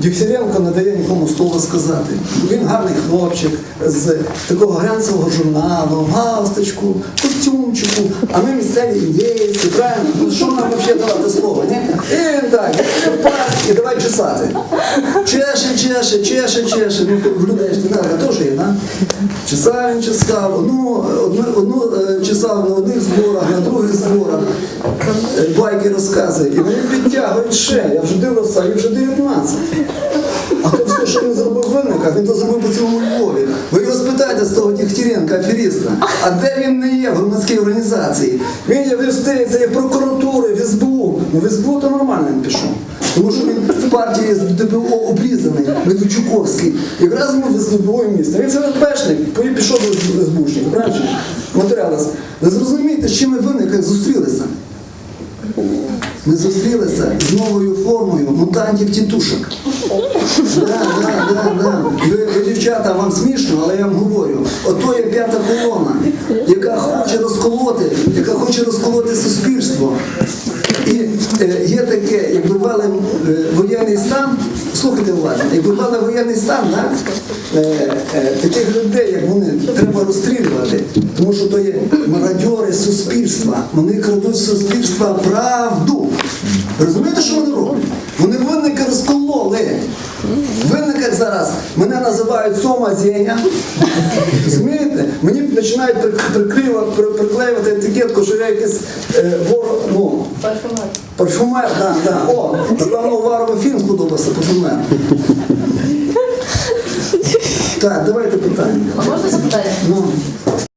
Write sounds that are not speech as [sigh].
Дігтяренко не дає нікому слова сказати. Він гарний хлопчик з такого глянцевого журналу, галсточку, костюмчику, а ми місцеві індійці, правильно? Ну що нам взагалі давати слово, ні? І так, пас, і давай чесати. Чеше, чеше, чеше, чеше. Ну, в людей ж не теж є, да? Чесав він чесав, одну, одну, одну е, чесав на одних зборах. Е, Байки розказує. І вони підтягують ще. Я вже дивився, їм вже 19. А то все, що він зробив в Винниках, він то зробив по цілому Львові. Ви його спитайте з того Дігтяренка, аферіста, а де він не є в громадській організації? Він є в юстиції, в прокуратурі, в СБУ. Ну в СБУ то нормально він пішов. Тому що він в партії з ДПО обрізаний, Медведчуковський. Якраз йому в СБУ місце. Він це ФСБшник, пішов до СБУшника, правильно? Матеріалас. Ви зрозумієте, з чим ми в Винниках зустрілися? Ми зустрілися з новою формою мутантів тітушок. Да, да, да, да. Ви, ви, дівчата, вам смішно, але я вам говорю. Ото є п'ята колона, яка хоче розколоти, яка хоче розколоти суспільство. І е, є таке, як ввели е, воєнний стан, слухайте уважно, якби ввели воєнний стан, да? е, е, таких людей, як вони, треба розстрілювати, тому що то є мародьори суспільства. Вони крадуть суспільства правду. Розумієте, що вони роблять? Вони винники розкололи. Винники зараз мене називають Сома Зеня. Розумієте? Мені починають прик- приклеювати етикетку, що я якийсь е, вор, ну, парфюмер, да, да. О, напевно, Варовий фільм сподобався парфюмер. [laughs] Так, давайте питання. А можна запитання? Ну,